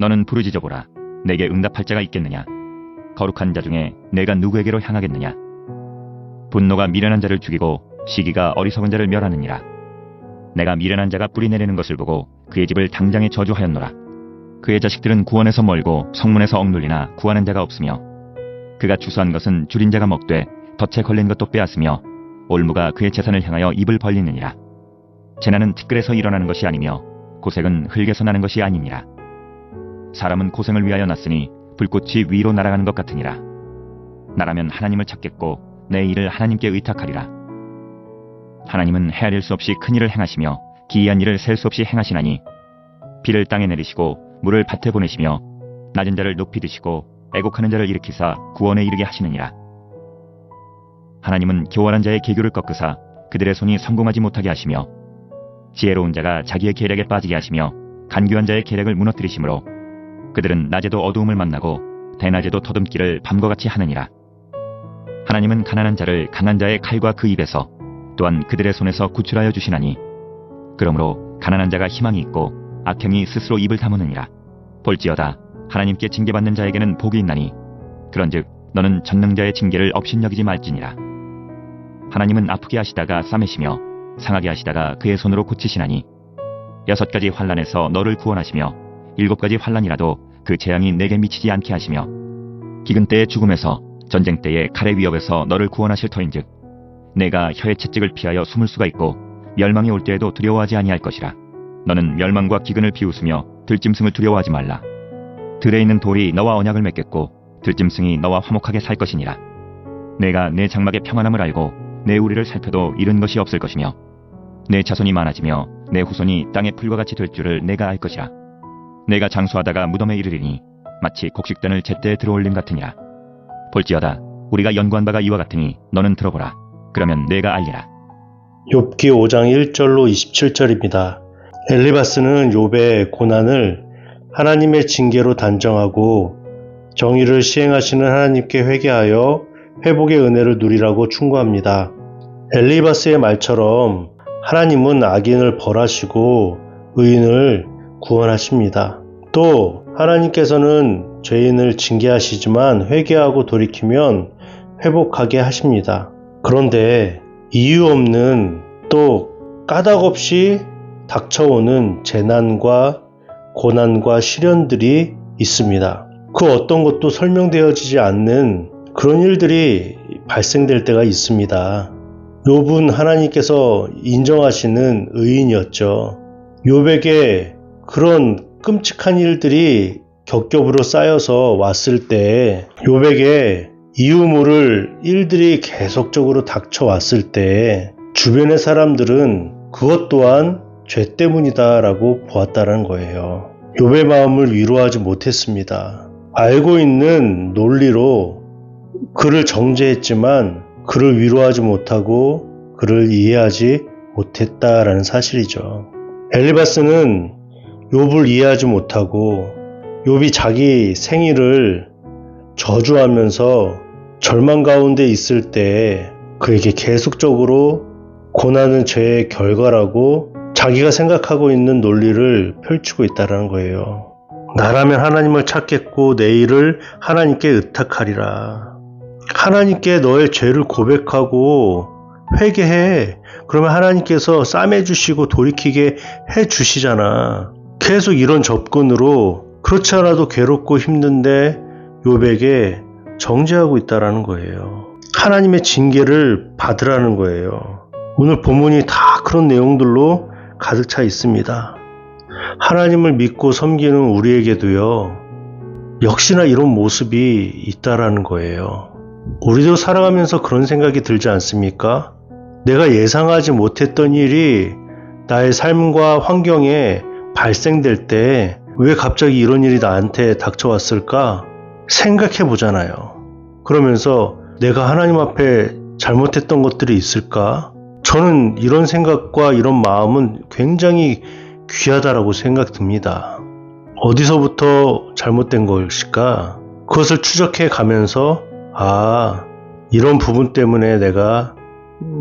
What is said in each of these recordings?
너는 부르짖어 보라. 내게 응답할 자가 있겠느냐? 거룩한 자 중에 내가 누구에게로 향하겠느냐? 분노가 미련한 자를 죽이고 시기가 어리석은 자를 멸하느니라. 내가 미련한 자가 뿌리 내리는 것을 보고 그의 집을 당장에 저주하였노라. 그의 자식들은 구원에서 멀고 성문에서 억눌리나 구하는 자가 없으며 그가 추수한 것은 줄인 자가 먹되 덫에 걸린 것도 빼앗으며 올무가 그의 재산을 향하여 입을 벌리느니라. 재난은 티끌에서 일어나는 것이 아니며 고색은 흙에서 나는 것이 아니니라. 사람은 고생을 위하여 났으니 불꽃이 위로 날아가는 것 같으니라. 나라면 하나님을 찾겠고 내 일을 하나님께 의탁하리라. 하나님은 헤아릴 수 없이 큰 일을 행하시며 기이한 일을 셀 수 없이 행하시나니 비를 땅에 내리시고 물을 밭에 보내시며 낮은 자를 높이 드시고 애곡하는 자를 일으키사 구원에 이르게 하시느니라. 하나님은 교활한 자의 계교를 꺾으사 그들의 손이 성공하지 못하게 하시며 지혜로운 자가 자기의 계략에 빠지게 하시며 간교한 자의 계략을 무너뜨리시므로 그들은 낮에도 어두움을 만나고 대낮에도 더듬기를 밤과 같이 하느니라. 하나님은 가난한 자를 강한 자의 칼과 그 입에서 또한 그들의 손에서 구출하여 주시나니 그러므로 가난한 자가 희망이 있고 악행이 스스로 입을 다무느니라. 볼지어다 하나님께 징계받는 자에게는 복이 있나니 그런즉 너는 전능자의 징계를 업신여기지 말지니라. 하나님은 아프게 하시다가 싸매시며 상하게 하시다가 그의 손으로 고치시나니 여섯 가지 환란에서 너를 구원하시며 일곱 가지 환란이라도 그 재앙이 내게 미치지 않게 하시며 기근 때의 죽음에서 전쟁 때의 칼의 위협에서 너를 구원하실 터인즉 내가 혀의 채찍을 피하여 숨을 수가 있고 멸망이 올 때에도 두려워하지 아니할 것이라. 너는 멸망과 기근을 비웃으며 들짐승을 두려워하지 말라. 들에 있는 돌이 너와 언약을 맺겠고 들짐승이 너와 화목하게 살 것이니라. 내가 내 장막의 평안함을 알고 내 우리를 살펴도 잃은 것이 없을 것이며 내 자손이 많아지며 내 후손이 땅의 풀과 같이 될 줄을 내가 알 것이라 내가 장수하다가 무덤에 이르리니 마치 곡식단을 제때에 들어올림 같으니라 볼지어다 우리가 연구한 바가 이와 같으니 너는 들어보라 그러면 내가 알리라 욥기 5장 1절로 27절입니다. 엘리바스는 욥의 고난을 하나님의 징계로 단정하고 정의를 시행하시는 하나님께 회개하여 회복의 은혜를 누리라고 충고합니다. 엘리바스의 말처럼 하나님은 악인을 벌하시고 의인을 구원하십니다. 또 하나님께서는 죄인을 징계하시지만 회개하고 돌이키면 회복하게 하십니다. 그런데 이유 없는 또 까닭 없이 닥쳐오는 재난과 고난과 시련들이 있습니다. 그 어떤 것도 설명되어지지 않는 그런 일들이 발생될 때가 있습니다. 욥은 하나님께서 인정하시는 의인이었죠. 욥에게 그런 끔찍한 일들이 겹겹으로 쌓여서 왔을 때 욥에게 이유 모를 일들이 계속적으로 닥쳐왔을 때 주변의 사람들은 그것 또한 죄 때문이다라고 보았다는 거예요. 욥의 마음을 위로하지 못했습니다. 알고 있는 논리로 그를 정죄했지만 그를 위로하지 못하고 그를 이해하지 못했다라는 사실이죠. 엘리바스는 욥을 이해하지 못하고 욥이 자기 생일을 저주하면서 절망 가운데 있을 때 그에게 계속적으로 고난은 죄의 결과라고 자기가 생각하고 있는 논리를 펼치고 있다는 거예요. 나라면 하나님을 찾겠고 내 일을 하나님께 의탁하리라. 하나님께 너의 죄를 고백하고 회개해. 그러면 하나님께서 싸매 주시고 돌이키게 해 주시잖아. 계속 이런 접근으로 그렇지 않아도 괴롭고 힘든데 요백에 정죄하고 있다라는 거예요. 하나님의 징계를 받으라는 거예요. 오늘 본문이 다 그런 내용들로 가득 차 있습니다. 하나님을 믿고 섬기는 우리에게도요, 역시나 이런 모습이 있다라는 거예요. 우리도 살아가면서 그런 생각이 들지 않습니까? 내가 예상하지 못했던 일이 나의 삶과 환경에 발생될 때 왜 갑자기 이런 일이 나한테 닥쳐왔을까? 생각해 보잖아요. 그러면서 내가 하나님 앞에 잘못했던 것들이 있을까? 저는 이런 생각과 이런 마음은 굉장히 귀하다라고 생각됩니다. 어디서부터 잘못된 것일까? 그것을 추적해 가면서, 아, 이런 부분 때문에 내가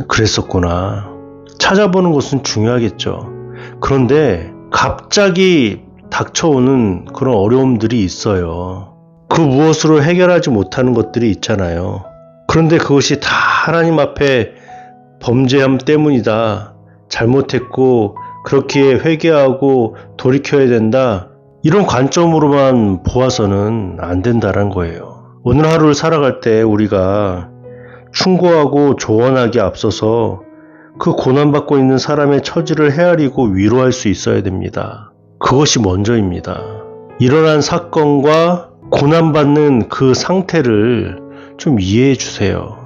그랬었구나. 찾아보는 것은 중요하겠죠. 그런데 갑자기 닥쳐오는 그런 어려움들이 있어요. 그 무엇으로 해결하지 못하는 것들이 있잖아요. 그런데 그것이 다 하나님 앞에 범죄함 때문이다. 잘못했고 그렇게 회개하고 돌이켜야 된다. 이런 관점으로만 보아서는 안 된다는 거예요. 오늘 하루를 살아갈 때 우리가 충고하고 조언하기 앞서서 그 고난받고 있는 사람의 처지를 헤아리고 위로할 수 있어야 됩니다. 그것이 먼저입니다. 일어난 사건과 고난받는 그 상태를 좀 이해해 주세요.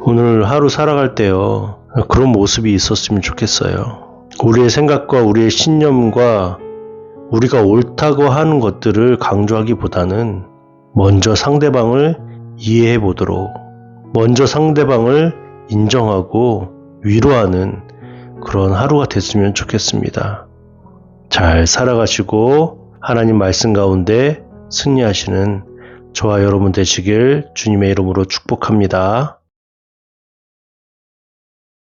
오늘 하루 살아갈 때요. 그런 모습이 있었으면 좋겠어요. 우리의 생각과 우리의 신념과 우리가 옳다고 하는 것들을 강조하기보다는 먼저 상대방을 이해해 보도록 먼저 상대방을 인정하고 위로하는 그런 하루가 됐으면 좋겠습니다. 잘 살아가시고 하나님 말씀 가운데 승리하시는 저와 여러분 되시길 주님의 이름으로 축복합니다.